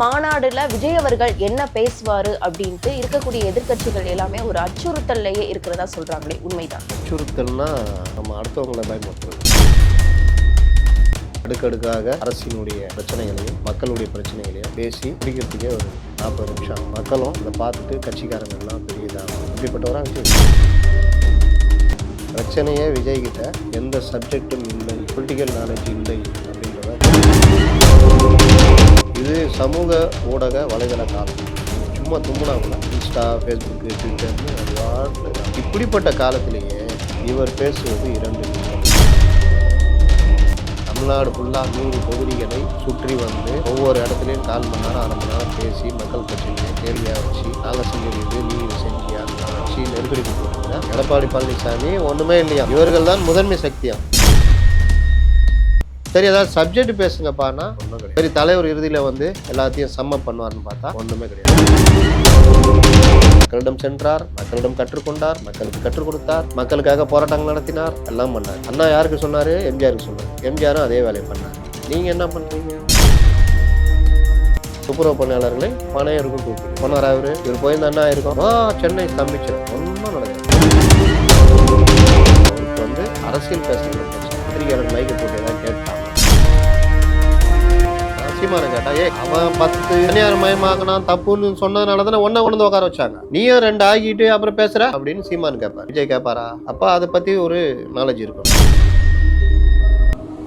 மாநாடுல விஜய் அவர்கள் என்ன பேசுவாரு அப்படின்ட்டு இருக்கக்கூடிய எதிர்க்கட்சிகள் எல்லாமே ஒரு அச்சுறுத்தல்லையே இருக்கிறதா சொல்றாங்களே உண்மைதான். அச்சுறுத்தல்னா நம்ம அடுத்தவங்களை பயன்படுத்துறது அடுக்கடுக்காக அரசினுடைய பிரச்சனைகளையும் மக்களுடைய பிரச்சனைகளையும் பேசி முடிக்கிறதுக்கே ஒரு நாற்பது நிமிஷம். மக்களும் அதை பார்த்துட்டு கட்சிக்காரங்க எல்லாம் பெரியதாக இப்படிப்பட்டவரா விஜய்? பிரச்சனையே விஜய் கிட்ட எந்த சப்ஜெக்டும் இல்லை பொலிட்டிக்கல் நாலேஜ் இல்லை அப்படின்றத இது சமூக ஊடக வலைதள காலம். சும்மா தும்முனா கூட இன்ஸ்டா ஃபேஸ்புக்கு ட்விட்டர்னு அது இப்படிப்பட்ட காலத்திலேயே இவர் பேசுவது இரண்டு தமிழ்நாடு ஃபுல்லாக நூறு தொகுதிகளை சுற்றி வந்து ஒவ்வொரு இடத்துலையும் கால் மணி நேரம் அரை மணி நேரம் பேசி மக்கள் பிரச்சனையை கேள்வியாக வச்சு நாங்கள் செஞ்சது இது நீ இது செஞ்சியா வச்சு நெருக்கடி போட்டுருங்க எடப்பாடி பழனிசாமி ஒன்றுமே இல்லையா? இவர்கள் தான் முதன்மை சக்தியாக சரி ஏதாவது சப்ஜெக்ட் பேசுங்கப்பான்னா ஒன்றும் கிடையாது. சரி தலைவர் இறுதியில் வந்து எல்லாத்தையும் சம்மப் பண்ணுவார்னு பார்த்தா ஒன்றுமே கிடையாது. மக்களிடம் சென்றார் மக்களிடம் கற்றுக்கொண்டார் மக்களுக்கு கற்றுக் கொடுத்தார் மக்களுக்காக போராட்டங்கள் நடத்தினார் எல்லாம் பண்ணார். அண்ணா யாருக்கு சொன்னாரு? எம்ஜிஆருக்கு சொன்னார். எம்ஜிஆரும் அதே வேலையை பண்ணார். நீங்க என்ன பண்றீங்க? துப்புரவு பணியாளர்களை பணையருக்கும் கூப்பிடு போனார் அவரு இவர் போயிருந்த அண்ணா இருக்கும் ஆ சென்னை ஸ்தம்பிச்சு ஒன்றும் அவருக்கு வந்து அரசியல் பேசுறது பத்திரிகையாளர் மைக்கு போட்டு சீமான கேட்டா ஏ அவன் பத்து தனியார் மயமாக்கினான் தப்புன்னு சொன்னதுனால தானே ஒன்ன கொண்டு உட்கார வச்சாங்க. நீயும் ரெண்டு ஆகிட்டு அப்புறம் பேசுற? அப்படின்னு சீமான் கேட்பார் விஜய் கேட்பாரா அப்ப அதை பத்தி ஒரு நாலேஜ் இருக்கும்.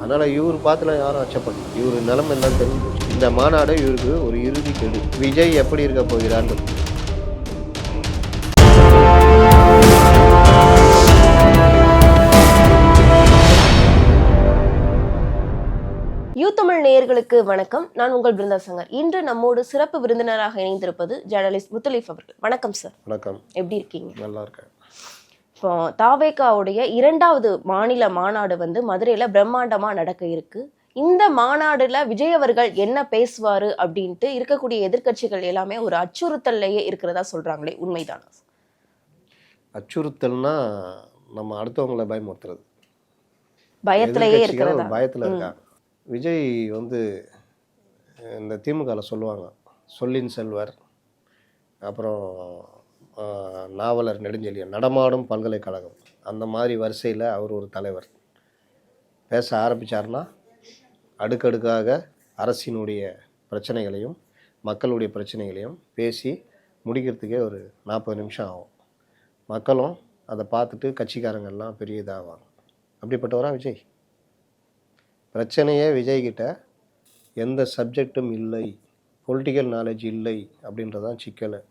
அதனால இவர் பார்த்துலாம் யாரும் அச்சப்படல. இவர் நிலைமை என்னன்னு தெரிஞ்சு இந்த மாநாடு இவருக்கு ஒரு இறுதி கெடு. விஜய் எப்படி இருக்க போகிறான்னு. தமிழ் நேயர்களுக்கு வணக்கம். நான் உங்கள் பிருந்தா சங்கர். இன்று நம்மோடு சிறப்பு விருந்தினராக இணைந்திருப்பது ஜேர்னலிஸ்ட் முத்துலீஃப் அவர்கள். வணக்கம் சார் வணக்கம். எப்படி இருக்கீங்க? நல்லா இருக்கேன் இப்போ தாவேகாவுடைய இரண்டாவது மாநில மாநாடு வந்து மதுரையில பிரம்மாண்டமா நடக்க இருக்கு. இந்த மாநாடுல விஜய் அவர்கள் என்ன பேசுவாரு அப்படின்ட்டு இருக்கக்கூடிய எதிர்க்கட்சிகள் எல்லாமே ஒரு அச்சுறுத்தல்லையே இருக்கிறதா சொல்றாங்களே உண்மைதானா அச்சுறுத்தல்னா நம்ம அடுத்தவங்களை பயமுறுத்துறது. பயத்திலேயே இருக்கிறதா? பயத்துல இருக்காங்க. விஜய் வந்து இந்த திமுகவில் சொல்லுவாங்க. சொல்லின் செல்வர் அப்புறம் நாவலர் நெடுஞ்செழியன் நடமாடும் பல்கலைக்கழகம். அந்த மாதிரி வரிசையில் அவர் ஒரு தலைவர். பேச ஆரம்பிச்சாருன்னா அடுக்கடுக்காக அரசினுடைய பிரச்சனைகளையும் மக்களுடைய பிரச்சனைகளையும் பேசி முடிக்கிறதுக்கே ஒரு நாற்பது நிமிஷம் ஆகும். மக்களும் அதை பார்த்துட்டு கட்சிக்காரங்கள்லாம் பெரிய இதாகும் அப்படிப்பட்டவரா விஜய்? பிரச்சனையே விஜய்கிட்ட எந்த சப்ஜெக்டும் இல்லை. பொலிட்டிக்கல் நாலேஜ் இல்லை அப்படின்றதான் சிக்கல்.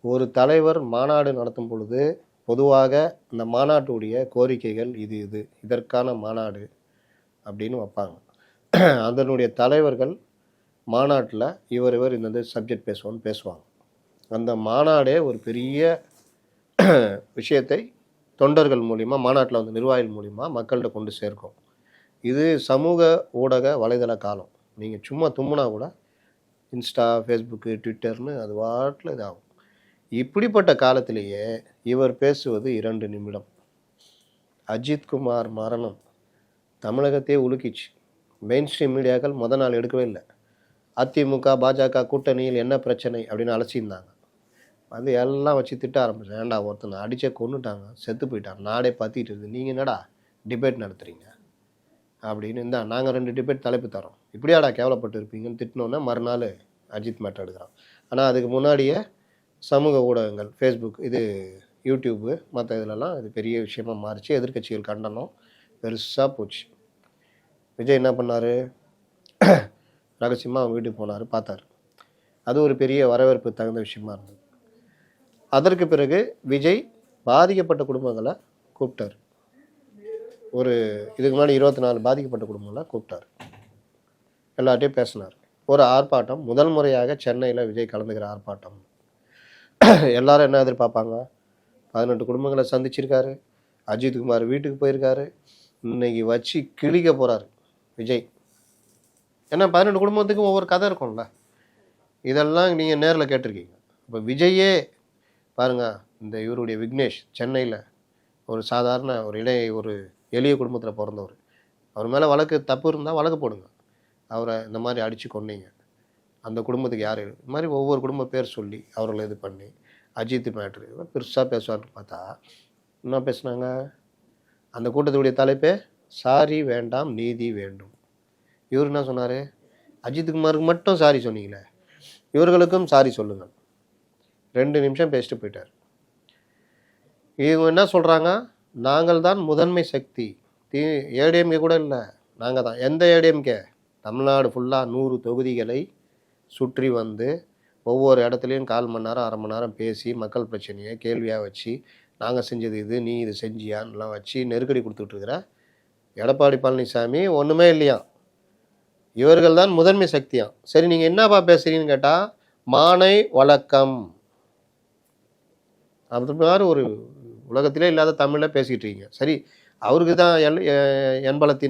ஒரு தலைவர் மாநாடு நடத்தும் பொழுது பொதுவாக இந்த மாநாட்டுடைய கோரிக்கைகள் இது இது. இதற்கான மாநாடு அப்படின்னு வைப்பாங்க. அதனுடைய தலைவர்கள் மாநாட்டில் இவர் இவர் இந்த சப்ஜெக்ட் பேசுவோன்னு பேசுவாங்க. அந்த மாநாடே ஒரு பெரிய விஷயத்தை தொண்டர்கள் மூலிமா மாநாட்டில் வந்து நிர்வாகிகள் மூலிமா மக்கள்கிட்ட கொண்டு சேர்க்கும். இது சமூக ஊடக வலைதள காலம். நீங்கள் சும்மா தும்முனா கூட இன்ஸ்டா ஃபேஸ்புக்கு ட்விட்டர்னு அது வாட்டில் இதாகும். இப்படிப்பட்ட காலத்திலேயே இவர் பேசுவது இரண்டு நிமிடம். அஜித் குமார் மரணம். தமிழகத்தையே உலுக்கிச்சு. மெயின் ஸ்ட்ரீம் மீடியாக்கள் முத நாள் எடுக்கவே இல்லை. அதிமுக பாஜக கூட்டணியில் என்ன பிரச்சனை அப்படின்னு அலசியிருந்தாங்க. அது எல்லாம் வச்சு திட்ட ஆரம்பிச்சேன் ஏண்டா ஒருத்தனை அடித்தே கொண்டுட்டாங்க செத்து போயிட்டான் நாடே பற்றிட்டு இருக்குது நீங்கள் என்னடா டிபேட் நடத்துகிறீங்க அப்படின்னு இந்தா நாங்கள் ரெண்டு டிபேட் தலைப்பு தரோம். இப்படியாடா கேவலப்பட்டு இருப்பீங்கன்னு திட்டினோன்னே மறுநாள் அஜித் மேட்டர் எடுக்கிறான். ஆனால் அதுக்கு முன்னாடியே சமூக ஊடகங்கள் ஃபேஸ்புக் இது யூடியூப்பு மற்ற இதிலலாம் இது பெரிய விஷயமாக மாறிச்சு. எதிர்க்கட்சிகள் கண்டனம் பெருசாக போச்சு. விஜய் என்ன பண்ணார்? ரகசியமாக அவங்க வீட்டுக்கு போனார் பார்த்தாரு. அது ஒரு பெரிய வரவேற்பு தகுந்த விஷயமா இருந்தது. அதற்கு பிறகு விஜய் பாதிக்கப்பட்ட குடும்பங்களை கூப்பிட்டார். ஒரு இதுக்கு முன்னாடி இருபத்தி நாலு பாதிக்கப்பட்ட குடும்பங்களை கூப்பிட்டார். எல்லார்ட்டையும் பேசினார். ஒரு ஆர்ப்பாட்டம் முதல் முறையாக சென்னையில் விஜய் கலந்துக்கிற ஆர்ப்பாட்டம். எல்லாரும் என்ன எதிர்பார்ப்பாங்க? பதினெட்டு குடும்பங்களை சந்திச்சிருக்காரு. அஜித் குமார் வீட்டுக்கு போயிருக்காரு. இன்னைக்கு வச்சு கிழிக்க போகிறாரு விஜய். ஏன்னா பதினெட்டு குடும்பத்துக்கும் ஒவ்வொரு கதை இருக்கும்ல. இதெல்லாம் நீங்கள் நேரில் கேட்டிருக்கீங்க. இப்போ விஜயே பாருங்கள் இந்த இவருடைய விக்னேஷ் சென்னையில் ஒரு சாதாரண ஒரு இடை ஒரு எளிய குடும்பத்தில் பிறந்தவர். அவர் மேலே வழக்கு தப்பு இருந்தால் வழக்கு போடுங்க. அவரை இந்த மாதிரி அடித்து கொண்டீங்க அந்த குடும்பத்துக்கு யார் இது மாதிரி ஒவ்வொரு குடும்ப பேர் சொல்லி அவர்களை இது பண்ணி அஜித் மேட்ரு பெருசாக பேசுவார்னு பார்த்தா என்ன பேசுனாங்க? அந்த கூட்டத்துடைய தலைப்பே சாரி வேண்டாம் நீதி வேண்டும். இவர் என்ன சொன்னார்? அஜித்குமாருக்கு மட்டும் சாரி சொன்னீங்களே இவர்களுக்கும் சாரி சொல்லுங்கள். ரெண்டு நிமிஷம் பேசிட்டு போயிட்டார். இவங்க என்ன சொல்கிறாங்க நாங்கள் தான் முதன்மை சக்தி. தி ஏடிஎம்கே கூட இல்லை. நாங்கள் தான் எந்த ஏடிஎம்கே தமிழ்நாடு ஃபுல்லாக நூறு தொகுதிகளை சுற்றி வந்து ஒவ்வொரு இடத்துலையும் கால் மணி நேரம் அரை மணி நேரம் பேசி மக்கள் பிரச்சனையை கேள்வியாக வச்சு நாங்கள் செஞ்சது இது நீ இது செஞ்சியான்லாம் வச்சு நெருக்கடி கொடுத்துட்ருக்குற எடப்பாடி பழனிசாமி ஒன்றுமே இல்லையா? இவர்கள் தான் முதன்மை சக்தியாம் சரி நீங்கள் என்னப்பா பேசுறீங்கன்னு கேட்டால் மானை வழக்கம். அது மாதிரி ஒரு உலகத்திலே இல்லாத தமிழில் பேசிக்கிட்டு இருக்கீங்க. சரி அவருக்கு தான் எல் எ-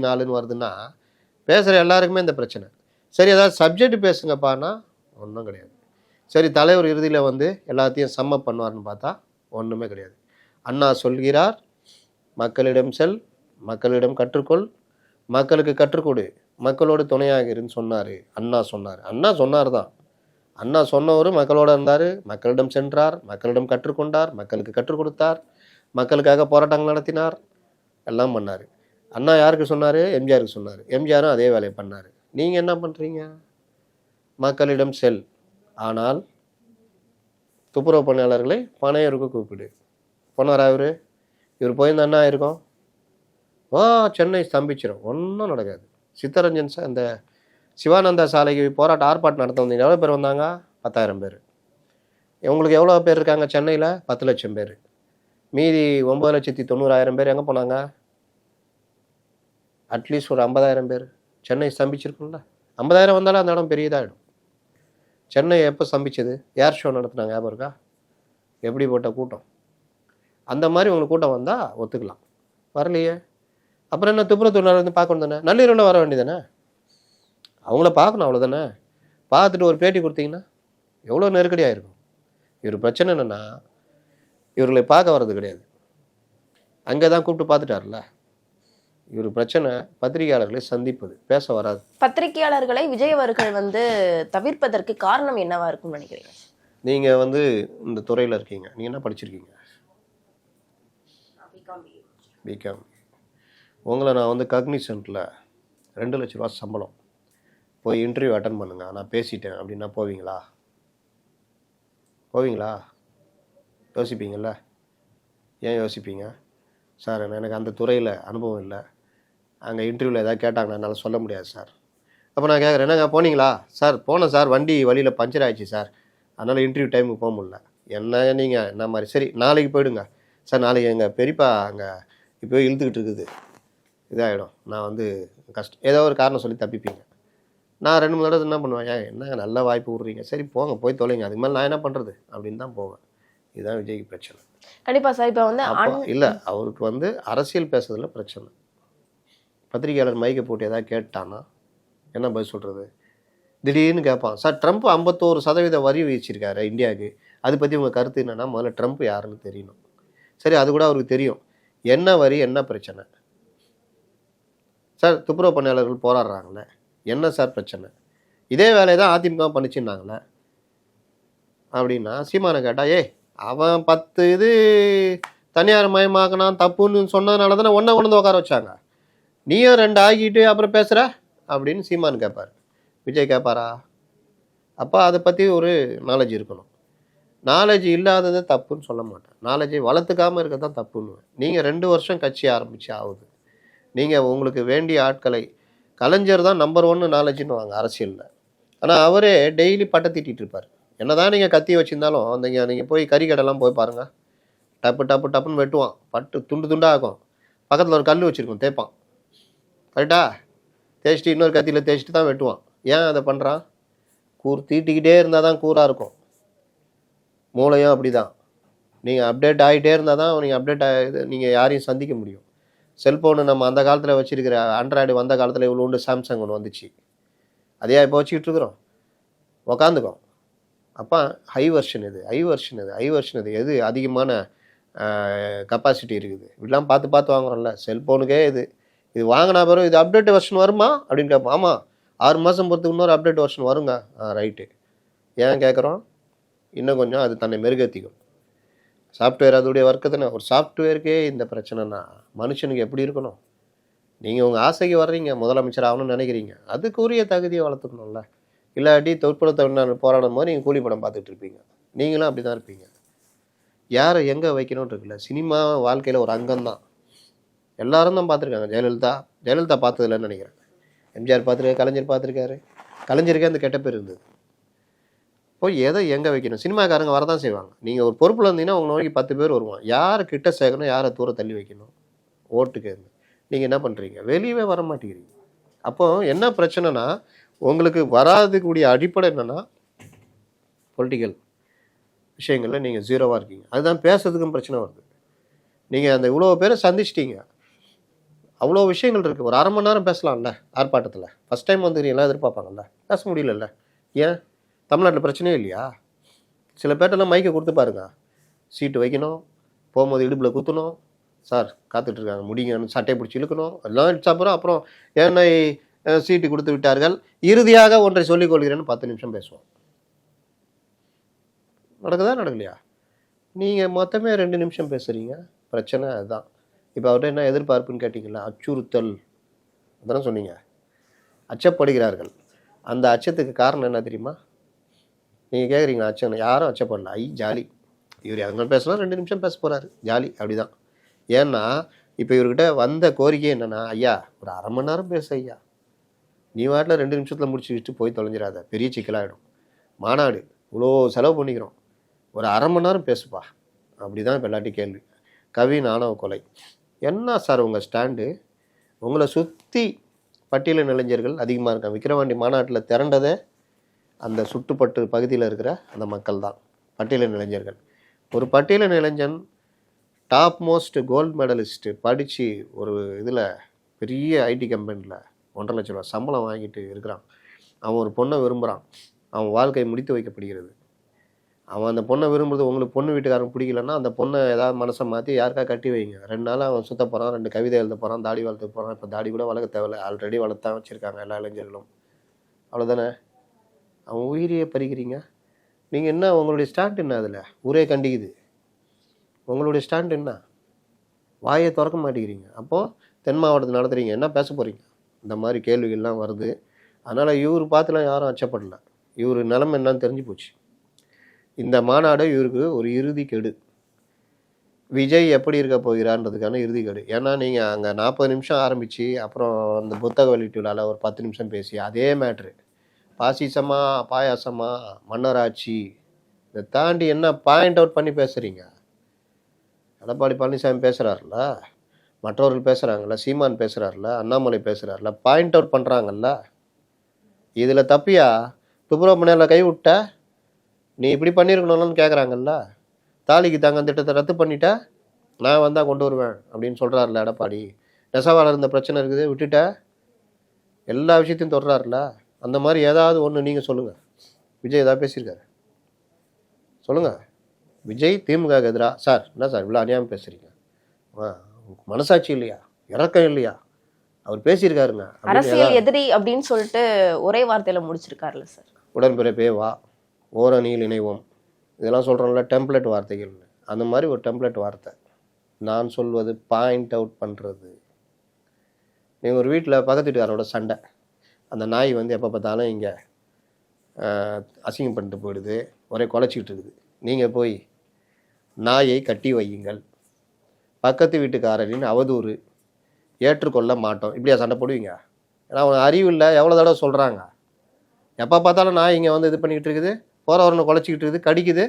நாலுன்னு வருதுன்னா பேசுகிற எல்லாருக்குமே இந்த பிரச்சனை. சரி ஏதாவது சப்ஜெக்ட் பேசுங்கப்பான்னா ஒன்றும் கிடையாது. சரி தலைவர் இறுதியில் வந்து எல்லாத்தையும் சம்ம பண்ணுவார்னு பார்த்தா ஒன்றுமே கிடையாது. அண்ணா சொல்கிறார் மக்களிடம் செல் மக்களிடம் கற்றுக்கொள் மக்களுக்கு கற்றுக்கொடு மக்களோடு துணையாக இருன்னு சொன்னார். அண்ணா சொன்னார். அண்ணா சொன்னார் தான் அண்ணா சொன்னவர் மக்களோட இருந்தார் மக்களிடம் சென்றார் மக்களிடம் கற்றுக்கொண்டார் மக்களுக்கு கற்றுக் கொடுத்தார். மக்களுக்காக போராட்டங்கள் நடத்தினார். எல்லாம் பண்ணார். அண்ணா யாருக்கு சொன்னார்? எம்ஜிஆருக்கு சொன்னார். எம்ஜிஆரும் அதே வேலையை பண்ணார். நீங்கள் என்ன பண்ணுறீங்க மக்களிடம் செல். ஆனால் துப்புரவு பணியாளர்களை பனையூருக்கு கூப்பிடு. போனார் இவர்? இவர் போயிருந்தா என்ன ஆயிருக்கும் வா சென்னை ஸ்தம்பிச்சிடும் ஒன்றும் நடக்காது. சித்தரஞ்சன் சார் இந்த சிவானந்தா சாலைக்கு போராட்ட ஆர்ப்பாட்டம் நடத்த வந்தீங்க. எவ்வளோ பேர் வந்தாங்க? பத்தாயிரம் பேர். உங்களுக்கு எவ்வளோ பேர் இருக்காங்க? சென்னையில் பத்து லட்சம் பேர். மீதி ஒம்பது லட்சத்தி தொண்ணூறாயிரம் பேர் எங்கே போனாங்க? அட்லீஸ்ட் ஒரு ஐம்பதாயிரம் பேர். சென்னை ஸ்தம்பிச்சிருக்கும்ல. ஐம்பதாயிரம் வந்தாலும் அந்த இடம் பெரியதாகிடும் சென்னை எப்போ ஸ்தம்பிச்சது? ஏர் ஷோ நடத்துனாங்க ஞாபகம் இருக்கா? எப்படி போட்ட கூட்டம்? அந்த மாதிரி உங்களுக்கு கூட்டம் வந்தால் ஒத்துக்கலாம். வரலையே. அப்புறம் என்ன துப்புரத்தூர் வந்து பார்க்கணும் தானே? நள்ளிரவில் வர வேண்டியதானே அவங்கள பார்க்கணும் அவ்வளோதானே பார்த்துட்டு ஒரு பேட்டி கொடுத்தீங்கன்னா எவ்வளோ நெருக்கடியாக இருக்கும் இவர் பிரச்சனை என்னென்னா இவர்களை பார்க்க வர்றது கிடையாது. அங்கே தான் கூப்பிட்டு பார்த்துட்டார்ல. இவர் பிரச்சனை பத்திரிகையாளர்களை சந்திப்பது பேச வராது. பத்திரிகையாளர்களை விஜய் அவர்கள் வந்து தவிர்ப்பதற்கு காரணம் என்னவா இருக்கும்னு நினைக்கிறீங்க? நீங்கள் வந்து இந்த துறையில் இருக்கீங்க. நீங்கள் என்ன படிச்சிருக்கீங்க? பிகாம் உங்களை நான் வந்து கக்னிசன்ட்டில் ரெண்டு லட்ச ரூபா சம்பளம். போய் இன்டர்வியூ அட்டன் பண்ணுங்க. நான் பேசிட்டேன். அப்படின்னா போவீங்களா? போவீங்களா? யோசிப்பீங்கள்ல ஏன் யோசிப்பீங்க? சார் எனக்கு அந்த துறையில் அனுபவம் இல்லை. அங்கே இன்டர்வியூவில் ஏதாவது கேட்டாங்கன்னா என்னால் சொல்ல முடியாது சார். அப்போ நான் கேட்குறேன் என்னங்க போனீங்களா? சார் போனேன் சார். வண்டி வழியில் பஞ்சர் ஆயிடுச்சு சார். அதனால் இன்டர்வியூ டைமுக்கு போக முடியல. என்ன நீங்கள் என்ன மாதிரி? சரி நாளைக்கு போயிடுங்க. சார் நாளைக்கு எங்கள் பெரியப்பா அங்கே இப்போ இழுத்துக்கிட்டு இருக்குது. இதாகிடும் நான் வந்து கஷ்டம் ஏதோ ஒரு காரணம் சொல்லி தப்பிப்பீங்க. நான் ரெண்டு மூணு தடவை என்ன பண்ணுவேன் ஏன் என்னங்க நல்ல வாய்ப்பு விட்றீங்க. சரி போங்க போய் தொலைங்க. அதுக்கு மேலே நான் என்ன பண்ணுறது அப்படின்னு தான் போவேன். இதுதான் விஜய்க்கு பிரச்சனை. கண்டிப்பா சார் இப்ப வந்து இல்லை அவருக்கு வந்து அரசியல் பேசுறதுல பிரச்சனை. பத்திரிகையாளர் மைக்கை போட்டு ஏதாவது கேட்டானா என்ன பதில் சொல்கிறது திடீர்னு கேட்பான் சார் ட்ரம்ப் ஐம்பத்தோரு சதவீத வரி விதிச்சிருக்காரு இந்தியாவுக்கு. அதை பற்றி உங்கள் கருத்து என்னன்னா முதல்ல ட்ரம்ப் யாருன்னு தெரியணும். சரி அது கூட அவருக்கு தெரியும். என்ன வரி என்ன பிரச்சனை? சார் துப்புரவு பணியாளர்கள் போராடுறாங்களே என்ன சார் பிரச்சனை? இதே வேலையை தான் அதிமுக பண்ணிச்சுன்னாங்களே அப்படின்னா சீமானை கேட்டா ஏய் அவன் பத்து இது தனியார் மயமாக்கினான் தப்புன்னு சொன்னதுனால தானே ஒன்றை கொண்டு உட்கார வச்சாங்க. நீயும் ரெண்டு ஆகிட்டு அப்புறம் பேசுகிற அப்படின்னு சீமான் கேட்பார் விஜய் கேட்பாரா அப்போ அதை பற்றி ஒரு நாலேஜ் இருக்கணும். நாலேஜ் இல்லாததை தப்புன்னு சொல்ல மாட்டேன். நாலேஜை வளர்த்துக்காமல் இருக்க தான் தப்புன்னு. நீங்கள் ரெண்டு வருஷம் கட்சி ஆரம்பிச்சு ஆகுது. நீங்கள் உங்களுக்கு வேண்டிய ஆட்களை கலைஞர் தான் நம்பர் ஒன்று நாலேஜின்னு வாங்க அரசியலில். ஆனால் அவரே டெய்லி பட்டை திட்டிகிட்டு இருப்பார். என்னதான் நீங்கள் கத்தி வச்சுருந்தாலும் அந்த நீங்கள் போய் கறி கடைலாம் போய் பாருங்கள் டப்பு டப்பு டப்புன்னு வெட்டுவான். பட்டு துண்டு துண்டாக ஆகும் பக்கத்தில் ஒரு கல் வச்சுருக்கும் தேய்ப்பான். கரெக்டா? தேய்ச்சிட்டு இன்னொரு கத்தியில் தேய்ச்சிட்டு தான் வெட்டுவான். ஏன் அதை பண்ணுறான் கூர் தீட்டிக்கிட்டே இருந்தால் தான் கூராக இருக்கும். மூளையும் அப்படி தான் நீங்கள் அப்டேட் ஆகிட்டே இருந்தால் தான் நீங்கள் அப்டேட் ஆகி நீங்கள் யாரையும் சந்திக்க முடியும். செல்ஃபோனு நம்ம அந்த காலத்தில் வச்சுருக்கிற ஆண்ட்ராய்டு வந்த காலத்தில் இவ்வளோ உண்டு சாம்சங் ஒன்று வந்துச்சு. அதையா இப்போ வச்சுக்கிட்டு இருக்கிறோம். உக்காந்துக்கோ அப்போ ஹை வெர்ஷன் இது ஹை வெர்ஷன் இது ஹை வெர்ஷன் இது எது அதிகமான கெப்பாசிட்டி இருக்குது? இப்படிலாம் பார்த்து பார்த்து வாங்குறோம்ல. செல்ஃபோனுக்கே இது. இது வாங்கினா பிறகு இது அப்டேட் வெர்ஷன் வருமா? அப்படின்னு கேட்போம். ஆமாம் ஆறு மாதம் பொறுத்து இன்னொரு அப்டேட் வருஷன் வருங்க. ஆ ரைட்டு ஏன் கேட்குறோம்? இன்னும் கொஞ்சம் அது தன்னை மெருகேற்றிக்கும் சாஃப்ட்வேர் அதோடைய ஒர்க்கு தானே? ஒரு சாஃப்ட்வேருக்கே இந்த பிரச்சனைனா மனுஷனுக்கு எப்படி இருக்கணும்? நீங்கள் உங்கள் ஆசைக்கு வர்றீங்க. முதலமைச்சர் ஆகணும்னு நினைக்கிறீங்க. அதுக்கு உரிய தகுதியை வளர்த்துக்கணும்ல. இல்லாட்டி தொற்புறத்த போராடும் போது நீங்கள் கூலி படம் பார்த்துட்டு இருப்பீங்க. நீங்களும் அப்படி தான் இருப்பீங்க. யாரை எங்கே வைக்கணும்னு இருக்குல்ல சினிமா வாழ்க்கையில் ஒரு அங்கம் தான் எல்லாரும் தான் பார்த்துருக்காங்க. ஜெயலலிதா ஜெயலலிதா பார்த்ததில்லன்னு நினைக்கிறேன். எம்ஜிஆர் பார்த்துருக்காரு கலைஞர் பார்த்துருக்காரு. கலைஞருக்கே அந்த கெட்ட பேர் இருந்தது. போய் எதை எங்கே வைக்கணும்? சினிமாக்காரங்க வரதான் செய்வாங்க. நீங்கள் ஒரு பொறுப்பில் இருந்தீங்கன்னா உங்களை நோக்கி பத்து பேர் வருவான் யாரை கிட்ட சேர்க்கணும் யாரை தூர தள்ளி வைக்கணும்? ஓட்டுக்கு. நீங்கள் என்ன பண்ணுறீங்க வெளியவே வர மாட்டேங்கிறீங்க அப்போ என்ன பிரச்சனைனா உங்களுக்கு வராதுக்கூடிய அடிப்படை என்னென்னா பொலிட்டிக்கல் விஷயங்களில் நீங்கள் ஜீரோவாக இருக்கீங்க. அதுதான் பேசுறதுக்கும் பிரச்சனை வருது. நீங்கள் அந்த இவ்வளோ பேரை சந்திச்சிட்டீங்க. அவ்வளோ விஷயங்கள் இருக்குது ஒரு அரை மணி நேரம் பேசலாம்ல ஆர்ப்பாட்டத்தில். ஃபஸ்ட் டைம் வந்து எல்லாம் எதிர்பார்ப்பாங்கல்ல. பேச முடியலல்ல. ஏன்? தமிழ்நாட்டில் பிரச்சனையே இல்லையா? சில பேர்ட்டெல்லாம் மைக்கை கொடுத்து பாருங்க. சீட்டு வைக்கணும் போகும்போது இடுப்பில் குத்தணும். சார் காத்துட்ருக்காங்க முடிங்கன்னு சட்டையை பிடிச்சி இழுக்கணும். எல்லாம் அப்புறம் அப்புறம் ஏன்னா சீட்டு கொடுத்து விட்டார்கள். இறுதியாக ஒன்றை சொல்லிக் கொள்கிறேன்னு பத்து நிமிஷம் பேசுவோம். நடக்குதா நடக்கலையா? நீங்கள் மொத்தமே ரெண்டு நிமிஷம் பேசுகிறீங்க பிரச்சனை அதுதான். இப்போ அவர்கிட்ட என்ன எதிர்பார்ப்புன்னு கேட்டிங்களா அச்சுறுத்தல். அதெல்லாம் சொன்னீங்க. அச்சப்படுகிறார்கள். அந்த அச்சத்துக்கு காரணம் என்ன தெரியுமா? நீங்கள் கேட்குறீங்க அச்சம். யாரும் அச்சப்படல. ஐ ஜாலி. இவர் அவங்க பேசலாம் ரெண்டு நிமிஷம் பேச போகிறாரு ஜாலி அப்படிதான். ஏன்னா இப்போ இவர்கிட்ட வந்த கோரிக்கை என்னென்னா ஐயா ஒரு அரை மணி நேரம் பேசு ஐயா. நீ வாட்டில் ரெண்டு நிமிஷத்தில் முடிச்சுக்கிட்டு போய் தொலைஞ்சிடாத. பெரிய சிக்கலாகிடும் மாநாடு. இவ்வளோ செலவு பண்ணிக்கிறோம். ஒரு அரை மணி நேரம் பேசுப்பா. அப்படிதான் இப்போ எல்லாட்டி கேள்வி. கவி ஆணவ கொலை. என்ன சார் உங்கள் ஸ்டாண்டு? உங்களை சுற்றி பட்டியல இளைஞர்கள் அதிகமாக இருக்காங்க. விக்கிரவாண்டி மாநாட்டில் திரண்டதே அந்த சுட்டுப்பட்டு பகுதியில் இருக்கிற அந்த மக்கள் தான் பட்டியல இளைஞர்கள். ஒரு பட்டியலின இளைஞன் டாப் மோஸ்ட் கோல்டு மெடலிஸ்ட்டு படித்து ஒரு இதில் பெரிய ஐடி கம்பெனியில் ஒன்றரை லட்ச ரூபா சம்பளம் வாங்கிட்டு இருக்கிறான். அவன் ஒரு பொண்ணை விரும்புகிறான் அவன் வாழ்க்கை முடித்து வைக்கப்படுகிறது. அவன் அந்த பொண்ணை விரும்புறது உங்களுக்கு பொண்ணு வீட்டுக்காரன் பிடிக்கலன்னா அந்த பொண்ணை ஏதாவது மனசை மாற்றி யாருக்கா கட்டி வைங்க. ரெண்டு நாள் அவன் சுத்த போகிறான் ரெண்டு கவிதை எழுத போகிறான் தாடி வளர்த்து போகிறான் இப்போ தாடி கூட வளர்க்க தேவையில்ல. ஆல்ரெடி வளர்த்தான் வச்சுருக்காங்க எல்லா இளைஞர்களும். அவ்வளோதானே அவன் உயிரியே பறிக்கிறீங்க. நீங்கள் என்ன உங்களுடைய ஸ்டாண்ட் என்ன அதில்? ஊரே கண்டிக்குது. உங்களுடைய ஸ்டாண்ட் என்ன? வாயை திறக்க மாட்டேங்கிறீங்க. அப்போது தென் மாவட்டத்தில் நடத்துறீங்க. என்ன பேச போகிறீங்க இந்த மாதிரி கேள்விகள்லாம் வருது. அதனால் இவர் பார்த்துலாம் யாரும் அச்சப்படல. இவர் நிலமை என்னன்னு தெரிஞ்சு போச்சு. இந்த மாநாடு இவருக்கு ஒரு இறுதி கெடு. விஜய் எப்படி இருக்க போகிறான்றதுக்கான இறுதி கெடு. ஏன்னா நீங்கள் அங்கே நாற்பது நிமிஷம் ஆரம்பித்து அப்புறம் அந்த புத்தக வெளியீட்டு ஒரு பத்து நிமிஷம் பேசி அதே மேட்ரு பாசிசமா பாயாசமா மன்னராட்சி இதை தாண்டி என்ன பாயிண்ட் அவுட் பண்ணி பேசுகிறீங்க எடப்பாடி பழனிசாமி பேசுகிறாருல மற்றவர்கள் பேசுகிறாங்கல்ல சீமான் பேசுகிறார்ல அண்ணாமலை பேசுகிறார்ல பாயிண்ட் அவுட் பண்ணுறாங்கல்ல இதில் தப்பியா? துப்புரவு கை விட்ட நீ இப்படி பண்ணியிருக்கணும்னு கேட்குறாங்கல்ல தாலிக்கு தாங்க திட்டத்தை ரத்து பண்ணிட்ட? நான் வந்தால் கொண்டு வருவேன் அப்படின்னு சொல்கிறாருல எடப்பாடி. நெசவாளர் இந்த பிரச்சனை இருக்குது விட்டுட்ட? எல்லா விஷயத்தையும் தொடர்றாருல அந்த மாதிரி ஏதாவது ஒன்று நீங்கள் சொல்லுங்கள் விஜய் ஏதாவது பேசியிருக்காரு? சொல்லுங்கள் விஜய் திமுக எதிராக சார் என்ன சார் இவ்வளோ அநியாயம் பேசுகிறீங்க மனசாட்சி இல்லையா? இறக்கம் இல்லையா? அவர் பேசியிருக்காருங்க. அரசியல் எதிரி அப்படின்னு சொல்லிட்டு ஒரே வார்த்தையில முடிச்சிருக்காருல்ல சார். உடன்பிறப்பே வா ஓரணியில் இணைவோம். இதெல்லாம் சொல்கிறோம்ல டெம்ப்ளேட் வார்த்தைகள். அந்த மாதிரி ஒரு டெம்ப்ளேட் வார்த்தை. நான் சொல்வது பாயிண்ட் அவுட் பண்ணுறது நீங்கள் ஒரு வீட்டில் பக்கத்து வீட்டுக்காரோட சண்டை. அந்த நாய் வந்து எப்போ பார்த்தாலும் இங்கே அசிங்கம் பண்ணிட்டு போயிடுது. ஒரே குலைச்சிக்கிட்டு இருக்குது. நீங்கள் போய் நாயை கட்டி வையுங்கள். பக்கத்து வீட்டுக்காரரின் அவதூறு ஏற்றுக்கொள்ள மாட்டோம். இப்படியா சண்டை போடுவீங்க? ஏன்னா அவங்க அறிவு இல்லை. எவ்வளோ தடவை சொல்கிறாங்க எப்போ பார்த்தாலும் நான் இங்கே வந்து இது பண்ணிக்கிட்டு இருக்குது. போகிறவரனை குலைச்சிக்கிட்டு இருக்குது கடிக்குது.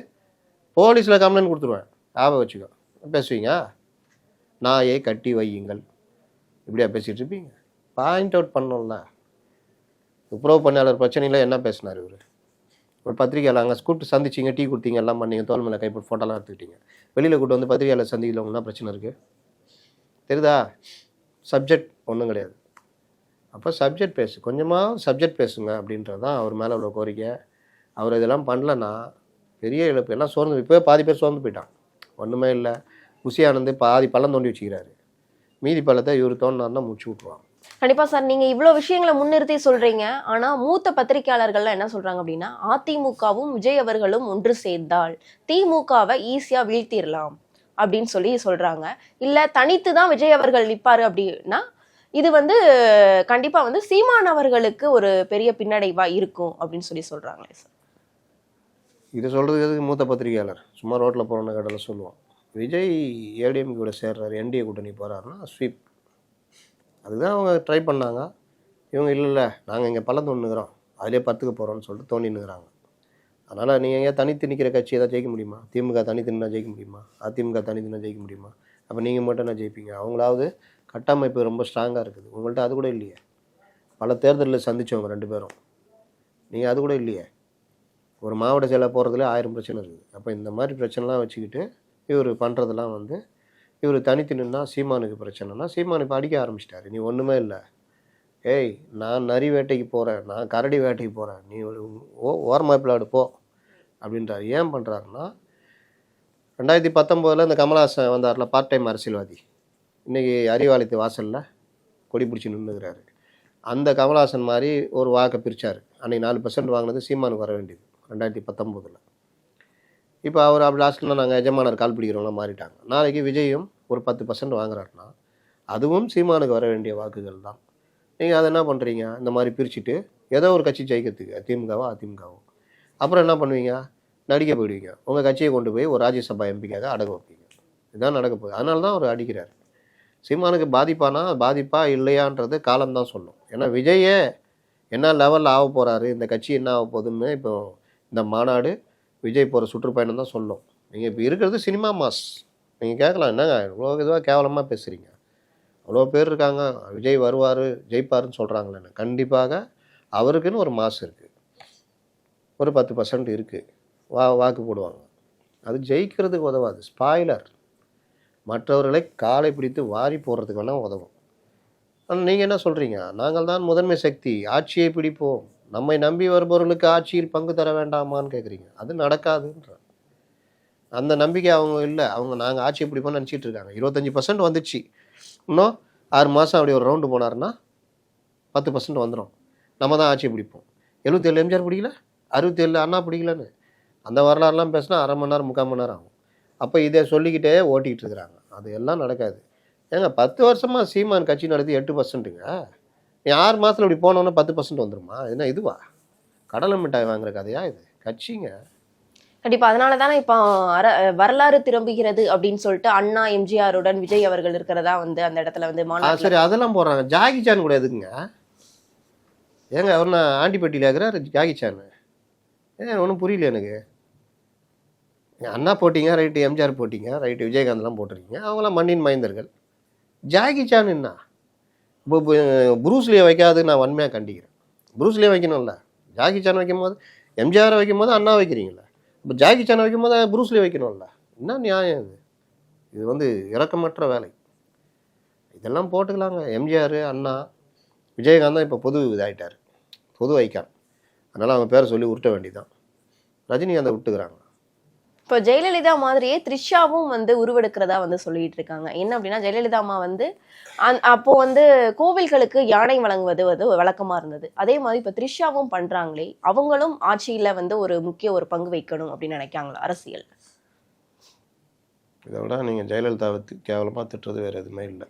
போலீஸில் கம்ப்ளைண்ட் கொடுத்துருவேன். ஞாபகம் வச்சுக்கோ. பேசுவீங்க? நாயை கட்டி வையுங்கள். இப்படியா பேசிகிட்டு இருப்பீங்க? பாயிண்ட் அவுட் பண்ணோம்ல துப்புரவு பணியாளர் பிரச்சனையில் என்ன பேசினார் இவர்? ஒரு பத்திரிக்கையில் அங்கே கூப்பிட்டு சந்திச்சிங்க டீ கொடுத்தீங்க எல்லாம் பண்ணீங்க தோல் மேலே கைப்பட்டு ஃபோட்டோலாம் எடுத்துக்கிட்டீங்க. வெளியில் கூட்டு வந்து பத்திரிகையாளர் சந்திக்கல என்ன பிரச்சனை இருக்குது தெரியுதா? சப்ஜெக்ட் ஒன்றும் கிடையாது. அப்போ சப்ஜெக்ட் பேசு. கொஞ்சமாக சப்ஜெக்ட் பேசுங்க அப்படின்றது தான் அவர் மேலே உள்ள கோரிக்கை. அவர் இதெல்லாம் பண்ணலன்னா பெரிய இழப்பு. எல்லாம் சோர்ந்து இப்போவே பாதி பேர் சோர்ந்து போயிட்டான் ஒன்றுமே இல்லை. குசியானந்து பாதி பள்ளம் தோண்டி வச்சுக்கிறாரு. மீதி பள்ளத்தை இவர் தோண்டினார்னா முடிச்சு விட்ருவான் கண்டிப்பா சார் நீங்க இவ்வளோ விஷயங்களை முன்னிறுத்தி சொல்றீங்க. ஆனா மூத்த பத்திரிகையாளர்கள்லாம் என்ன சொல்றாங்க அப்படின்னா அதிமுகவும் விஜய் அவர்களும் ஒன்று சேர்ந்தால் திமுகவை ஈஸியா வீழ்த்திடலாம் அப்படின்னு சொல்லி சொல்றாங்க. இல்ல தனித்து தான் விஜய் அவர்கள் நிற்பார் அப்படின்னா இது வந்து கண்டிப்பா வந்து சீமான் அவர்களுக்கு ஒரு பெரிய பின்னடைவா இருக்கும் அப்படின்னு சொல்லி சொல்றாங்களே சார். இது சொல்கிறது எதுக்கு மூத்த பத்திரிகையாளர்? சும்மா ரோட்டில் போகிறோன்னு கடையில் சொல்லுவோம் விஜய் ஏடிஎம் கூட சேர்றாரு என்டிஏ கூட்டணி போகிறாருன்னா ஸ்வீப் அதுதான் அவங்க ட்ரை பண்ணாங்க. இவங்க இல்லை இல்லை நாங்கள் இங்கே பள்ளம் தோணுங்கிறோம் அதிலே பத்துக்கு போகிறோம்னு சொல்லிட்டு தோண்டினுங்கிறாங்க அதனால் நீங்கள் எங்கேயா தனித்து நிற்கிற கட்சி ஏதாவது ஜெயிக்க முடியுமா? திமுக தனி நின்னா ஜெயிக்க முடியுமா? அதிமுக தனி நின்னா ஜெயிக்க முடியுமா? அப்போ நீங்கள் மட்டும் என்ன ஜெயிப்பீங்க? அவங்களாவது கட்டமைப்பு ரொம்ப ஸ்ட்ராங்காக இருக்குது. உங்கள்கிட்ட அது கூட இல்லையே. பல தேர்தலில் சந்தித்தவங்க ரெண்டு பேரும். நீங்கள் அது கூட இல்லையே. ஒரு மாவட்ட செயலாக போகிறதுல ஆயிரம் பிரச்சனை இருக்குது. அப்போ இந்த மாதிரி பிரச்சனைலாம் வச்சுக்கிட்டு இவர் பண்ணுறதெல்லாம் வந்து இவர் தனித்து நின்னா சீமானுக்கு பிரச்சனைனா சீமான் இப்போ அடிக்க ஆரம்பிச்சிட்டாரு. நீ ஒன்றுமே இல்லை. ஏய் நான் நரி வேட்டைக்கு போகிறேன் நான் கரடி வேட்டைக்கு போகிறேன் நீ ஒரு ஓ ஓரமாப்பிளாடு போ அப்படின்றாரு. ஏன் பண்ணுறாருன்னா ரெண்டாயிரத்தி பத்தொம்போதில் இந்த கமலஹாசன் வந்தார்ல பார்ட் டைம் அரசியல்வாதி. இன்றைக்கி அறிவாலயத்து வாசலில் கொடி பிடிச்சி நின்றுக்கிறாரு அந்த கமலஹாசன் மாதிரி ஒரு வாக்கை பிரித்தார் அன்றைக்கி நாலு பர்சன்ட் வாங்கினது சீமானுக்கு வர வேண்டியது ரெண்டாயிரத்தி பத்தொம்போதில் இப்போ அவர் அப்படி லாஸ்ட்டில் நாங்கள் எஜமானர் கால் பிடிக்கிறவங்களாம் மாறிட்டாங்க. நாளைக்கு விஜயும் ஒரு பத்து பர்சன்ட் வாங்குறாருன்னா அதுவும் சீமானுக்கு வர வேண்டிய வாக்குகள் தான். நீங்கள் அதை என்ன பண்ணுறீங்க இந்த மாதிரி பிரிச்சுட்டு ஏதோ ஒரு கட்சி ஜெயிக்கிறதுக்கு திமுகவோ அதிமுகவோ? அப்புறம் என்ன பண்ணுவீங்க? நடிக்க போயிடுவீங்க. உங்கள் கட்சியை கொண்டு போய் ஒரு ராஜ்யசபா எம்பிக்காக அடக்க வைப்பீங்க. இதுதான் நடக்க போகுது. அதனால தான் அவர் அடிக்கிறார். சீமானுக்கு பாதிப்பானா? பாதிப்பா இல்லையான்றது காலம்தான் சொல்லும். ஏன்னா விஜயே என்ன லெவலில் ஆக போகிறாரு இந்த கட்சி என்ன ஆக போகுதுன்னு இப்போ இந்த மாநாடு விஜய் போகிற சுற்றுப்பயணம் தான் சொல்லும் நீங்கள் இப்போ இருக்கிறது சினிமா மாஸ். நீங்கள் கேட்கலாம் என்னங்க? இவ்வளோ இதுவாக கேவலமாக பேசுகிறீங்க அவ்வளோ பேர் இருக்காங்க. விஜய் வருவார் ஜெயிப்பாருன்னு சொல்கிறாங்களே கண்டிப்பாக அவருக்குன்னு ஒரு மாஸ் இருக்குது ஒரு பத்து பர்சன்ட் இருக்குது வா வாக்கு போடுவாங்க. அது ஜெயிக்கிறதுக்கு உதவாது. ஸ்பாய்லர் மற்றவர்களை காலை பிடித்து வாரி போடுறதுக்கு வேணால் உதவும். ஆனால் நீங்கள் என்ன சொல்கிறீங்க நாங்கள் தான் முதன்மை சக்தி. ஆட்சியை பிடிப்போம். நம்மை நம்பி வருபவர்களுக்கு ஆட்சியில் பங்கு தர வேண்டாமான்னு கேட்குறீங்க அது நடக்காதுன்ற அந்த நம்பிக்கை அவங்க இல்லை. அவங்க நாங்கள் ஆட்சி பிடிப்போம்னு நினச்சிட்டு இருக்காங்க. இருபத்தஞ்சி பர்சன்ட் வந்துச்சு. இன்னும் ஆறு மாதம் அப்படி ஒரு ரவுண்டு போனாருன்னா பத்து பர்சன்ட் வந்துடும் நம்ம தான் ஆட்சியை பிடிப்போம் எழுபத்தேழு எம்ஜிஆர் பிடிக்கல? அறுபத்தேழு அண்ணா பிடிக்கலன்னு. அந்த வரலாறுலாம் பேசினா அரை மணி நேரம் முக்கால் மணி நேரம் ஆகும். அப்போ இதை சொல்லிக்கிட்டே ஓட்டிகிட்டு இருக்கிறாங்க. அது எல்லாம் நடக்காது. ஏங்க பத்து வருஷமாக சீமான் கட்சி நடத்தி எட்டு பர்சன்ட்டுங்க ஆறு மாதத்தில் இப்படி போனோன்னா பத்து பர்சன்ட் வந்துருமா? என்ன இதுவா? கடலை மிட்டாய் வாங்குற கதையா இது? கட்சிங்க. கண்டிப்பா அதனால தானே இப்போ அர- வரலாறு திரும்புகிறது அப்படின்னு சொல்லிட்டு அண்ணா எம்ஜிஆருடன் விஜய் அவர்கள் இருக்கிறதா வந்து அந்த இடத்துல வந்து ஆ மாநாட்டில் சரி அதெல்லாம் போடுறாங்க. ஜாகி சான் கூட எதுக்குங்க? ஏங்க அவர் நான் ஆண்டிப்பட்டியில் இருக்கிறார்? Jackie Chan. ஏன் ஒன்றும் புரியல எனக்கு. அண்ணா போட்டிங்க ரைட்டு எம்ஜிஆர் போட்டிங்க ரைட்டு விஜயகாந்த்லாம் போட்டிருக்கீங்க. அவங்களாம் மண்ணின் மைந்தர்கள். ஜாகி சான் என்ன? இப்போ புரூஸ்லியை வைக்காது நான் வன்மையாக கண்டிக்கிறேன். புரூஸ்லியை வைக்கணும்ல. ஜாக்கி சான் வைக்கும் போது எம்ஜிஆரை வைக்கும் போது அண்ணா வைக்கிறீங்களா இப்போ ஜாக்கி சான் வைக்கும் போது புரூஸ்லி வைக்கணும்ல. என்ன நியாயம் இது? இது வந்து இறக்கமற்ற வேலை. இதெல்லாம் போட்டுக்கலாங்க. எம்ஜிஆர் அண்ணா விஜயகாந்த் தான் இப்போ பொது இதாயிட்டார். பொது ஐக்கான் அதனால் அவங்க பேரை சொல்லி உருட்ட வேண்டியதான் ரஜினிகாந்தை விட்டுக்கிறாங்க இப்போ ஜெயலலிதா மாதிரியே த்ரிஷாவும் வந்து உருவெடுக்கிறதா வந்து சொல்லிட்டு இருக்காங்க. என்ன அப்படின்னா ஜெயலலிதா அம்மா வந்து அந்- அப்போ வந்து கோவில்களுக்கு யானை வழங்குவது வந்து வழக்கமா இருந்தது. அதே மாதிரி இப்போ த்ரிஷாவும் பண்றாங்களே அவங்களும் ஆட்சியில வந்து ஒரு முக்கிய ஒரு பங்கு வைக்கணும் அப்படின்னு நினைக்காங்களா அரசியல்? இதை விட நீங்கள் ஜெயலலிதாவை கேவலமாக திட்டுறது வேறு எதுவுமே இல்லை.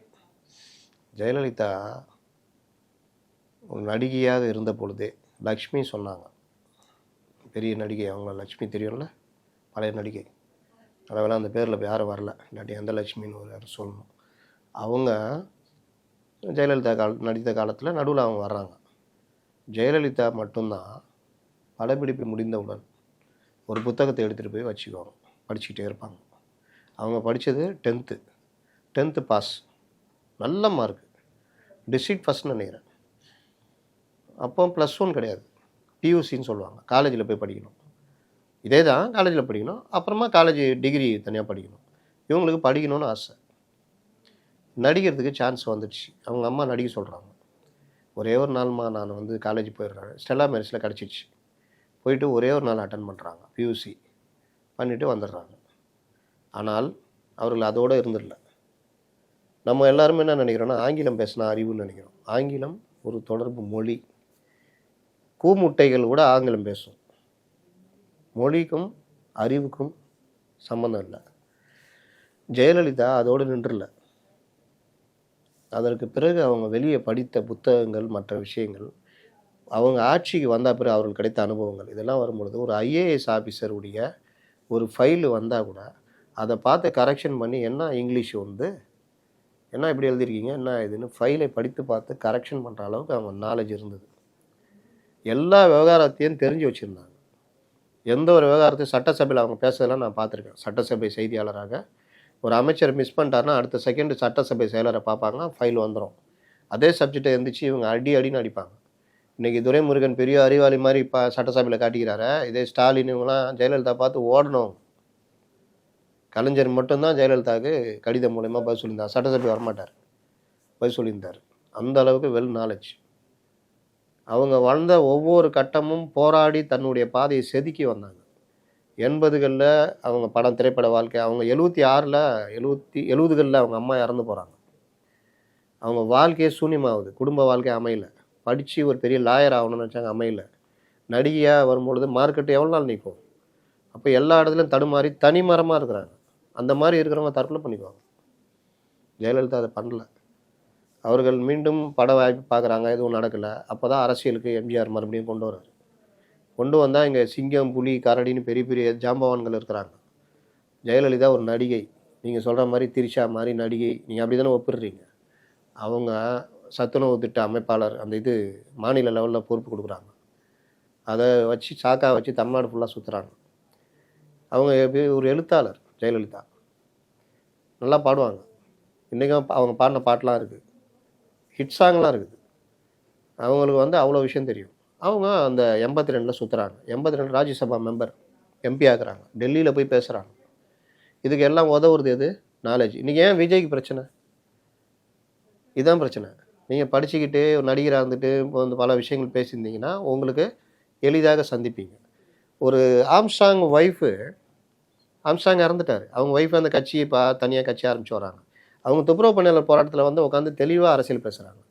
ஜெயலலிதா ஒரு நடிகையாக இருந்த பொழுதே லக்ஷ்மி சொன்னாங்க. பெரிய நடிகை அவங்கள லக்ஷ்மி தெரியும்ல? பழைய நடிகை. அதனால் அந்த பேரில் இப்போ யாரும் வரல. இல்லாட்டி எந்த லட்சுமின்னு ஒரு யாரும் சொல்லணும். அவங்க ஜெயலலிதா கால நடித்த காலத்தில் நடுவில் அவங்க வர்றாங்க. ஜெயலலிதா மட்டும்தான் படப்பிடிப்பு முடிந்தவுடன் ஒரு புத்தகத்தை எடுத்துகிட்டு போய் வச்சுக்குவாங்க. படிச்சுக்கிட்டே இருப்பாங்க. அவங்க படித்தது டென்த்து. Tenth pass. நல்ல மார்க். டிஸ்ட்ரிக்ட் ஃபஸ்ட்னு நினைக்கிறேன். அப்போ ப்ளஸ் ஒன் கிடையாது. பியூசின்னு சொல்லுவாங்க. காலேஜில் போய் படிக்கணும். இதே தான் காலேஜில் படிக்கணும். அப்புறமா காலேஜ் டிகிரி தனியாக படிக்கணும். இவங்களுக்கு படிக்கணும்னு ஆசை. நடிக்கிறதுக்கு சான்ஸ் வந்துடுச்சு. அவங்க அம்மா நடிக்க சொல்கிறாங்க ஒரே ஒரு நாள்மா நான் வந்து காலேஜ் போயிடுறேன். ஸ்டெல்லா மேரிஸில் கிடச்சிச்சு போயிட்டு ஒரே ஒரு நாள் அட்டன் பண்ணுறாங்க பியூசி பண்ணிவிட்டு வந்துடுறாங்க. ஆனால் அவர்கள் அதோடு இருந்துடல. நம்ம எல்லாருமே என்ன நினைக்கிறோன்னா ஆங்கிலம் பேசினா அறிவுன்னு நினைக்கிறோம். ஆங்கிலம் ஒரு தொடர்பு மொழி. கூமுட்டைகள் கூட ஆங்கிலம் பேசும். மொழிக்கும் அறிவுக்கும் சம்மந்தம் இல்லை. ஜெயலலிதா அதோடு நின்றுல. அதற்கு பிறகு அவங்க வெளியே படித்த புத்தகங்கள் மற்ற விஷயங்கள் அவங்க ஆட்சிக்கு வந்த பிறகு அவர்களுக்கு கிடைத்த அனுபவங்கள் இதெல்லாம் வரும்பொழுது ஒரு ஐஏஎஸ் ஆஃபீஸருடைய ஒரு ஃபைலு வந்தால் கூட அதை பார்த்து கரெக்ஷன் பண்ணி என்ன இங்கிலீஷ் வந்து என்ன இப்படி எழுதியிருக்கீங்க என்ன இதுன்னு ஃபைலை படித்து பார்த்து கரெக்ஷன் பண்ணுற அளவுக்கு அவங்க நாலேஜ் இருந்தது. எல்லா விவகாரத்தையும் தெரிஞ்சு வச்சுருந்தாங்க. எந்த ஒரு விவகாரத்தையும் சட்டசபையில் அவங்க பேசுறதெல்லாம் நான் பார்த்துருக்கேன். சட்டசபை செய்தியாளராக. ஒரு அமைச்சர் மிஸ் பண்ணிட்டாருன்னா அடுத்த செகண்டு சட்டசபை செயலரை பார்ப்பாங்க ஃபைல் வந்துடும் அதே சப்ஜெக்டை இருந்துச்சு இவங்க அடி அடின்னு அடிப்பாங்க. இன்றைக்கி துரைமுருகன் பெரிய அறிவாளி மாதிரி இப்போ சட்டசபையில் காட்டிக்கிறாரு இதே ஸ்டாலின் இவங்களாம் ஜெயலலிதா பார்த்து ஓடணும். கலைஞர் மட்டும்தான் ஜெயலலிதாவுக்கு கடிதம் மூலயமா பதில் சொல்லியிருந்தார். சட்டசபை வரமாட்டார். பதில் சொல்லியிருந்தார். அந்த அளவுக்கு வெல் நாலேஜ் அவங்க வளர்ந்த ஒவ்வொரு கட்டமும் போராடி தன்னுடைய பாதையை செதுக்கி வந்தாங்க. எண்பதுகளில் அவங்க படம் திரைப்பட வாழ்க்கை அவங்க எழுபத்தி ஆறில் எழுபத்தி எழுபதுகளில் அவங்க அம்மா இறந்து போகிறாங்க அவங்க வாழ்க்கையே சூன்யமாகுது. குடும்ப வாழ்க்கை அமையல. படித்து ஒரு பெரிய லாயர் ஆகணும்னு நினச்சாங்க அமையல. நடிகையாக வரும்பொழுது மார்க்கெட்டு எவ்வளோ நாள் நிற்கும்? அப்போ எல்லா இடத்துலையும் தடுமாறி தனிமரமாக இருக்கிறாங்க. அந்த மாதிரி இருக்கிறவங்க தற்கொலை பண்ணிக்குவாங்க. ஜெயலலிதா அதை பண்ணல. அவர்கள் மீண்டும் பட வாய்ப்பு பார்க்குறாங்க எதுவும் நடக்கலை. அப்போ தான் அரசியலுக்கு எம்ஜிஆர் மறுபடியும் கொண்டு வராரு கொண்டு வந்தால் இங்கே சிங்கம் புலி கரடின்னு பெரிய பெரிய ஜாம்பவான்கள் இருக்கிறாங்க. ஜெயலலிதா ஒரு நடிகை. நீங்கள் சொல்கிற மாதிரி திரிஷா மாதிரி நடிகை. நீங்கள் அப்படி தானே ஒப்பிடுறீங்க? அவங்க சத்துணவு திட்ட அமைப்பாளர் அந்த இது மாநில லெவலில் பொறுப்பு கொடுக்குறாங்க. அதை வச்சு சாக்கா வச்சு தமிழ்நாடு ஃபுல்லாக சுற்றுறாங்க அவங்க எப்படி ஒரு எழுத்தாளர் ஜெயலலிதா. நல்லா பாடுவாங்க. இன்றைக்கும் அவங்க பாடின பாட்டெலாம் இருக்குது ஹிட் சாங்லாம் இருக்குது. அவங்களுக்கு வந்து அவ்வளோ விஷயம் தெரியும். அவங்க அந்த எண்பத்தி ரெண்டில் சுற்றுறாங்க எண்பத்தி ரெண்டு ராஜ்யசபா மெம்பர் எம்பி ஆக்குறாங்க. டெல்லியில் போய் பேசுகிறாங்க இதுக்கு எல்லாம் உதவுறது எது? நாலேஜ் இன்றைக்கி ஏன் விஜய்க்கு பிரச்சனை? இதுதான் பிரச்சனை. நீங்கள் படிச்சுக்கிட்டு ஒரு நடிகராக இருந்துட்டு இப்போ வந்து பல விஷயங்கள் பேசியிருந்தீங்கன்னா உங்களுக்கு எளிதாக சந்திப்பீங்க. ஒரு ஆம்ஸ்டாங் ஒய்ஃபு ஆம்ஸ்டாங் இறந்துட்டார். அவங்க ஒய்ஃப் அந்த கட்சியை பா தனியாக கட்சி ஆரம்பிச்சு வராங்க அவங்க துப்புரவு பணியாளர் போராட்டத்தில் வந்து உட்காந்து தெளிவாக அரசியல் பேசுகிறாங்க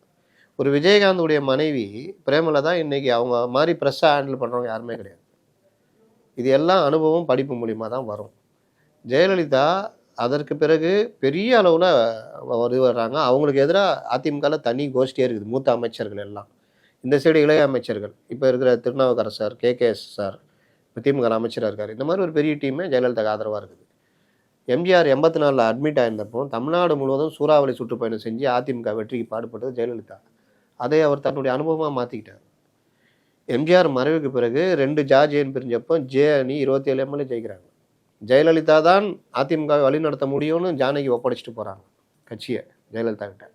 ஒரு விஜயகாந்துடைய மனைவி பிரேமலதா இன்னைக்கு அவங்க மாதிரி ப்ரெஷ்ஷாக ஹேண்டில் பண்ணுறவங்க யாருமே கிடையாது. இது எல்லாம் அனுபவம் படிப்பு மூலிமா தான் வரும். ஜெயலலிதா அதற்கு பிறகு பெரிய அளவில் இது வர்றாங்க. அவங்களுக்கு எதிராக அதிமுகவில் தனி கோஷ்டியாக இருக்குது. மூத்த அமைச்சர்கள் எல்லாம். இந்த சைடு இளைய அமைச்சர்கள். இப்போ இருக்கிற Thirunavukkarasar K K S sir இப்போ திமுக அமைச்சராக இருக்கார். இந்த மாதிரி ஒரு பெரிய டீமே ஜெயலலிதாக்கு ஆதரவாக இருக்குது. எம்ஜிஆர் எண்பத்தி நாலில் அட்மிட் ஆயிருந்தப்போ தமிழ்நாடு முழுவதும் சூறாவளி சுற்றுப்பயணம் செஞ்சு அதிமுக வெற்றிக்கு பாடுபட்டது ஜெயலலிதா. அதை அவர் தன்னுடைய அனுபவமாக மாற்றிக்கிட்டார் எம்ஜிஆர் மறைவுக்கு பிறகு ரெண்டு ஜார்ஜியன் பிரிஞ்சப்போ ஜே அணி இருபத்தி ஏழு எம்எல்ஏ ஜெயிக்கிறாங்க. ஜெயலலிதா தான் அதிமுகவை வழிநடத்த முடியும்னு ஜானகி ஒப்படைச்சிட்டு போகிறாங்க கட்சியை ஜெயலலிதா கிட்ட.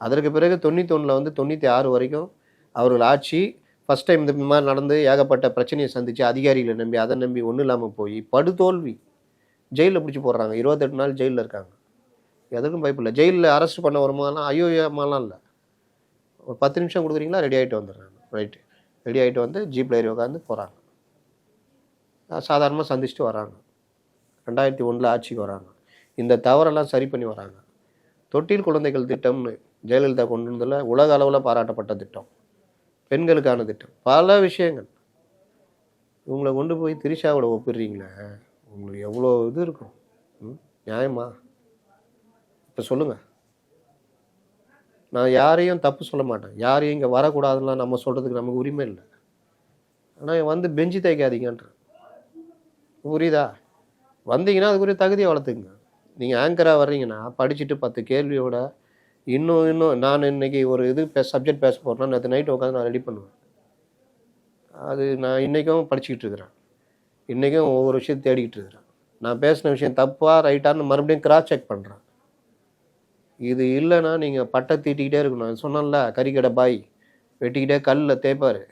அதற்கு பிறகு தொண்ணூத்தொன்னில் வந்து தொண்ணூற்றி ஆறு வரைக்கும் அவர்கள் ஆட்சி ஃபஸ்ட் டைம் இந்த மாதிரி நடந்து ஏகப்பட்ட பிரச்சனையை சந்தித்து அதிகாரிகளை நம்பி அதை நம்பி ஒன்றும் இல்லாமல் போய் படுதோல்வி. ஜெயிலில் பிடிச்சி போடுறாங்க. இருபத்தெட்டு நாள் ஜெயிலில் இருக்காங்க. எதுக்கும் பயப்பில்லை ஜெயிலில் அரெஸ்ட் பண்ண வரும்போதெல்லாம் ஐயோ ஏமாலாம் இல்லை. ஒரு பத்து நிமிஷம் கொடுக்குறீங்களா? ரெடி ஆகிட்டு வந்துடுறாங்க. ரைட்டு ரெடி ஆகிட்டு வந்து ஜீப்பில் ஏறி உட்காந்து போகிறாங்க சாதாரணமாக சந்திச்சுட்டு வராங்க. ரெண்டாயிரத்தி ஒன்றில் ஆட்சிக்கு வராங்க. இந்த தவறெல்லாம் சரி பண்ணி வராங்க. தொட்டில் குழந்தைகள் திட்டம்னு ஜெயலலிதா கொண்டு வந்ததில் உலக அளவில் பாராட்டப்பட்ட திட்டம். பெண்களுக்கான திட்டம். பல விஷயங்கள். இவங்களை கொண்டு போய் திரிஷாவோட ஒப்பிடுறீங்களே? உங்களுக்கு எவ்வளோ இது இருக்கும்? ம்? நியாயமா? இப்போ சொல்லுங்கள் நான் யாரையும் தப்பு சொல்ல மாட்டேன். யாரையும் இங்கே வரக்கூடாதுலாம் நம்ம சொல்கிறதுக்கு நமக்கு உரிமை இல்லை. ஆனால் வந்து பெஞ்சு தேய்க்காதீங்கன்ற. புரியுதா? வந்தீங்கன்னா அதுக்குரிய தகுதியை வளர்த்துங்க நீங்கள் ஆங்கராக வர்றீங்கன்னா படிச்சுட்டு பத்து கேள்வியோட இன்னும் இன்னும் நான் இன்றைக்கி ஒரு இது பே சப்ஜெக்ட் பேச போகிறேன்னா நேற்று நைட்டு உட்காந்து நான் ரெடி பண்ணுவேன். அது நான் இன்றைக்கும் படிச்சுக்கிட்டு இருக்கிறேன். இன்றைக்கும் ஒவ்வொரு விஷயம் தேடிக்கிட்டு இருக்கிறேன். நான் பேசின விஷயம் தப்பா ரைட்டான்னு மறுபடியும் கிராஸ் செக் பண்ணுறேன் இது இல்லைன்னா நீங்கள் பட்டை தீட்டிக்கிட்டே இருக்கணும். நான் சொன்னேன்ல கறிக்கடை பாய் வெட்டிக்கிட்டே கல்லில் தேய்ப்பார்.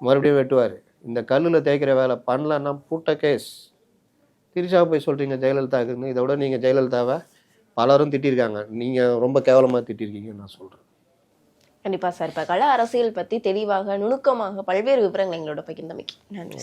மறுபடியும் வெட்டுவார். இந்த கல்லில் தேய்க்கிற வேலை பண்ணலன்னா பூட்ட கேஸ் திருச்சா போய் சொல்கிறீங்க ஜெயலலிதாவுக்குன்னு. இதை விட நீங்கள் ஜெயலலிதாவை பலரும் திட்டிருக்காங்க. நீங்கள் ரொம்ப கேவலமாக திட்டிருக்கீங்கன்னு நான் சொல்கிறேன் கண்டிப்பாக சார். இப்போ கள அரசியல் பற்றி தெளிவாக நுணுக்கமாக பல்வேறு விவரங்களை எங்களோட பகிர்ந்தமைக்கு நன்றி